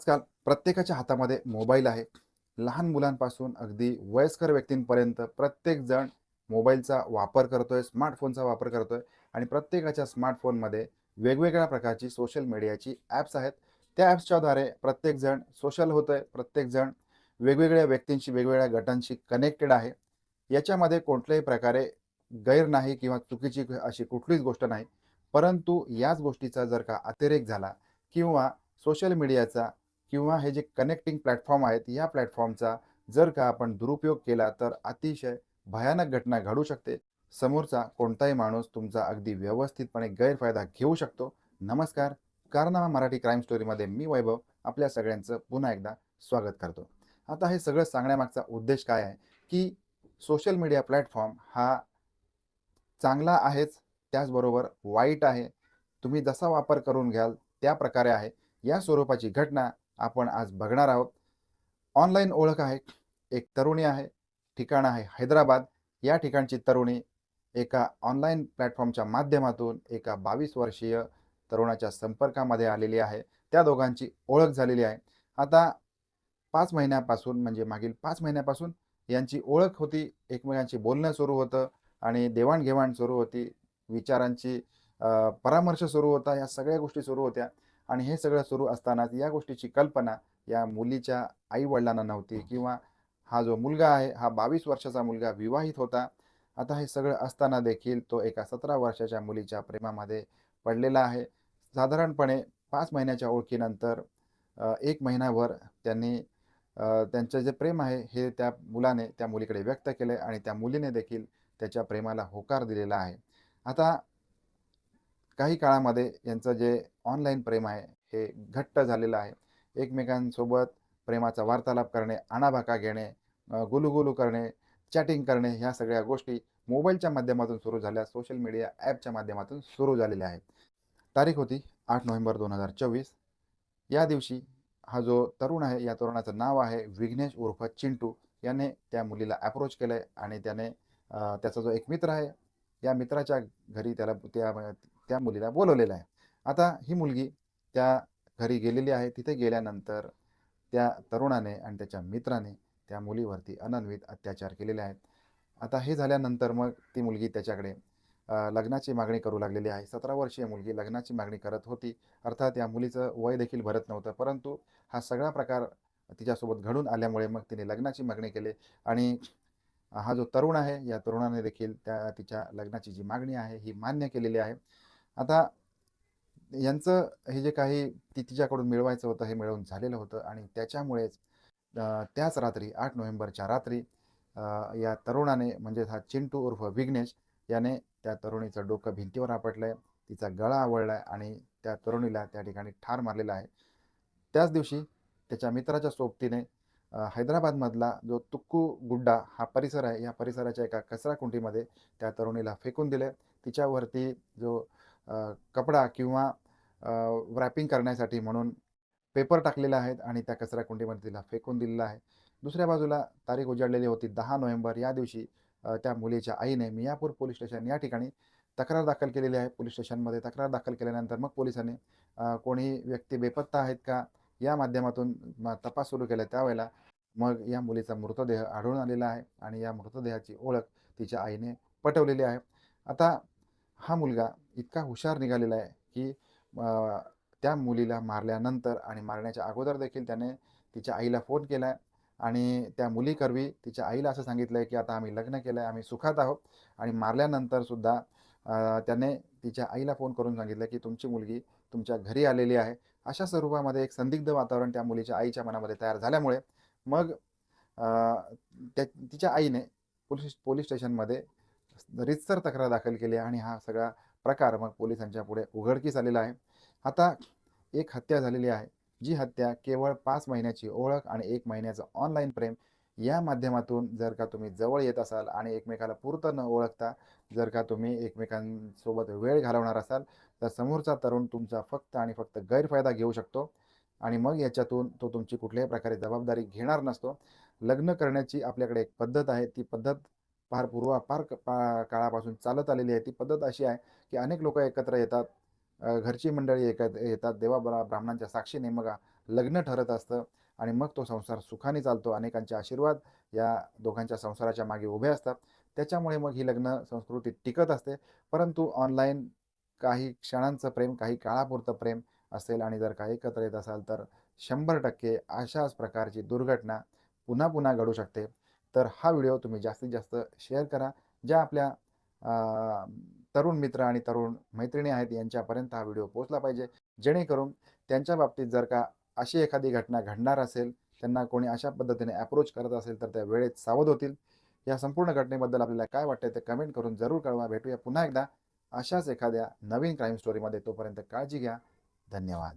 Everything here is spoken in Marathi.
आजकाल प्रत्येकाच्या हातामध्ये मोबाईल आहे. लहान मुलांपासून अगदी वयस्कर व्यक्तींपर्यंत प्रत्येकजण मोबाईलचा वापर करतोय स्मार्टफोनचा वापर करतोय आणि प्रत्येकाच्या स्मार्टफोनमध्ये वेगवेगळ्या प्रकारची सोशल मीडियाची ॲप्स आहेत. त्या ॲप्सच्याद्वारे प्रत्येकजण सोशल होतोय प्रत्येकजण वेगवेगळ्या व्यक्तींशी वेगवेगळ्या गटांशी कनेक्टेड आहे. याच्यामध्ये कोणत्याही प्रकारे गैर नाही किंवा चुकीची अशी कुठलीच गोष्ट नाही. परंतु याच गोष्टीचा जर का अतिरेक झाला किंवा सोशल मीडियाचा किंवा हे जे कनेक्टिंग प्लॅटफॉर्म आहेत या प्लॅटफॉर्मचा जर का आपण दुरुपयोग केला तर अतिशय भयानक घटना घडू शकते. समोरचा कोणताही माणूस तुमचा अगदी व्यवस्थितपणे गैरफायदा घेऊ शकतो. नमस्कार. कारनामा मराठी क्राईम स्टोरीमध्ये मी वैभव आपल्या सगळ्यांचं पुन्हा एकदा स्वागत करतो. आता हे सगळं सांगण्यामागचा उद्देश काय आहे? की सोशल मीडिया प्लॅटफॉर्म हा चांगला आहेच त्याचबरोबर वाईट आहे. तुम्ही जसा वापर करून घ्याल त्या प्रकारे आहे. या स्वरूपाची घटना आपण आज बघणार आहोत. ऑनलाईन ओळख आहे एक तरुणी आहे ठिकाण आहे हैदराबाद. या ठिकाणची तरुणी एका ऑनलाईन प्लॅटफॉर्मच्या माध्यमातून एका बावीस वर्षीय तरुणाच्या संपर्कामध्ये आलेली आहे. त्या दोघांची ओळख झालेली आहे. आता पाच महिन्यापासून म्हणजे मागील पाच महिन्यापासून यांची ओळख होती. एकमेकांशी बोलणं सुरू होतं आणि देवाणघेवाण सुरू होती. विचारांची परामर्श सुरू होता. या सगळ्या गोष्टी सुरू होत्या. आणि हे सगळं सुरू असतानाच या गोष्टीची कल्पना या मुलीच्या आई वडिलांना नव्हती किंवा हा जो मुलगा आहे हा बावीस वर्षाचा मुलगा विवाहित होता. आता हे सगळं असताना देखील तो एका सतरा वर्षाच्या मुलीच्या प्रेमामध्ये पडलेला आहे. साधारणपणे पाच महिन्याच्या ओळखीनंतर एक महिनाभर त्यांनी त्यांचं जे प्रेम आहे हे त्या मुलाने त्या मुलीकडे व्यक्त केलं आणि त्या मुलीने देखील त्याच्या प्रेमाला होकार दिलेला आहे. आता काही काळामध्ये यांचं जे ऑनलाईन प्रेम आहे हे घट्ट झालेलं आहे. एकमेकांसोबत प्रेमाचा वार्तालाप करणे आणाभाका घेणे गुलुगुलू करणे चॅटिंग करणे ह्या सगळ्या गोष्टी मोबाईलच्या माध्यमातून सुरू झाल्या. सोशल मीडिया ॲपच्या माध्यमातून सुरू झालेल्या आहेत. तारीख होती आठ नोव्हेंबर दोन हजार चोवीस. या दिवशी हा जो तरुण आहे या तरुणाचं नाव आहे विघ्नेश उर्फ चिंटू. याने त्या मुलीला अप्रोच केलं आहे आणि त्याने त्याचा जो एक मित्र आहे या मित्राच्या घरी त्याला त्या त्या मुलीला बोलवलेलं आहे. आता ही मुलगी त्या घरी गेलेली आहे. तिथे गेल्यानंतर त्या तरुणाने आणि त्याच्या मित्राने त्या मुलीवरती अनन्वित अत्याचार केलेले आहेत. आता हे झाल्यानंतर मग ती मुलगी त्याच्याकडे लग्नाची मागणी करू लागलेली आहे. सतरा वर्षीय मुलगी लग्नाची मागणी करत होती. अर्थात या मुलीचं वय देखील भरत नव्हतं. परंतु हा सगळा प्रकार तिच्यासोबत घडून आल्यामुळे मग तिने लग्नाची मागणी केली आणि हा जो तरुण आहे या तरुणाने देखील त्या तिच्या लग्नाची जी मागणी आहे ही मान्य केलेली आहे. आता यांचं हे जे काही ती तिच्याकडून मिळवायचं होतं हे मिळवून झालेलं होतं आणि त्याच्यामुळेच त्याच रात्री आठ नोव्हेंबरच्या रात्री या तरुणाने म्हणजेच हा चिंटू उर्फ विघ्नेश याने त्या तरुणीचं डोकं भिंतीवर आपटलं आहे तिचा गळा आवळला आहे आणि त्या तरुणीला त्या ठिकाणी ठार मारलेला आहे. त्याच दिवशी त्याच्या मित्राच्या सोबतीने हैदराबादमधला जो तुक्कू गुड्डा हा परिसर आहे या परिसराच्या एका कचरा कुंडीमध्ये त्या तरुणीला फेकून दिले. तिच्यावरती जो कपडा किंवा रॅपिंग करण्यासाठी म्हणून पेपर टाकलेले आहेत आणि त्या कचरा कुंडीमध्ये तिला फेकून दिलेला आहे. दुसऱ्या बाजूला तारीख उजाडलेली होती दहा नोव्हेंबर या दिवशी त्या मुलीच्या आईने मियापूर पोलीस स्टेशन या ठिकाणी तक्रार दाखल केलेली आहे. पोलीस स्टेशनमध्ये तक्रार दाखल केल्यानंतर मग पोलिसांनी कोणीही कोणी व्यक्ती बेपत्ता आहेत का या माध्यमातून तपास सुरू केला. त्यावेळेला मग या मुलीचा मृतदेह आढळून आलेला आहे आणि या मृतदेहाची ओळख तिच्या आईने पटवलेली आहे. आता हा मुलगा इतका हुशार निघालेला आहे की त्या मुलीला मारल्यानंतर आणि मारण्याच्या अगोदर देखील त्याने तिच्या आईला फोन केला आहे आणि त्या मुलीकरवी तिच्या आईला असं सांगितलं आहे की आता आम्ही लग्न केलं आहे आम्ही सुखात आहोत आणि मारल्यानंतर सुद्धा त्याने तिच्या आईला फोन करून सांगितलं की तुमची मुलगी तुमच्या घरी आलेली आहे. अशा स्वरूपामध्ये एक संदिग्ध वातावरण त्या मुलीच्या आईच्या मनामध्ये तयार झाल्यामुळे मग त्या तिच्या आईने पोलीस पोलीस स्टेशनमध्ये रितसर तक्रार दाखल केली आणि हा सगळा प्रकार मग पोलिसांच्या पुढे उघडकीस आलेला आहे. आता एक हत्या झालेली आहे. जी हत्या केवळ पाच महिन्याची ओळख आणि एक महिन्याचं ऑनलाईन प्रेम या माध्यमातून जर का तुम्ही जवळ येत असाल आणि एकमेकाला पुरतं न ओळखता जर का तुम्ही एकमेकांसोबत वेळ घालवणार असाल तर समोरचा तरुण तुमचा फक्त आणि फक्त गैरफायदा घेऊ शकतो आणि मग याच्यातून तो तुमची कुठल्याही प्रकारे जबाबदारी घेणार नसतो. लग्न करण्याची आपल्याकडे एक पद्धत आहे. ती पद्धत फार पूर्वापार पा काळापासून चालत आलेली आहे. ती पद्धत अशी आहे की अनेक लोक एकत्र येतात. घरची मंडळी एकत्र येतात. देवा ब्राह्मणांच्या साक्षीने मग लग्न ठरत असतं आणि मग तो संसार सुखाने चालतो. अनेकांचे आशीर्वाद या दोघांच्या संसाराच्या मागे उभे असतात. त्याच्यामुळे मग ही लग्न संस्कृती टिकत असते. परंतु ऑनलाईन काही क्षणांचं प्रेम काही काळापुरतं प्रेम असेल आणि जर का एकत्र येत असाल तर शंभर टक्के अशाच प्रकारची दुर्घटना पुन्हा पुन्हा घडू शकते. तर हा व्हिडिओ तुम्ही जास्तीत जास्त शेअर करा. ज्या आपल्या तरुण मित्र आणि तरुण मैत्रिणी आहेत यांच्यापर्यंत हा व्हिडिओ पोहोचला पाहिजे. जेणेकरून त्यांच्या बाबतीत जर का अशी एखादी घटना घडणार असेल त्यांना कोणी अशा पद्धतीने अप्रोच करत असेल तर त्या वेळेत सावध होतील. या संपूर्ण घटनेबद्दल आपल्याला काय वाटतं ते कमेंट करून जरूर कळवा. भेटूया पुन्हा एकदा. अशाच एखाद्या नवीन क्राईम स्टोरीमध्ये तोपर्यंत काळजी घ्या. धन्यवाद.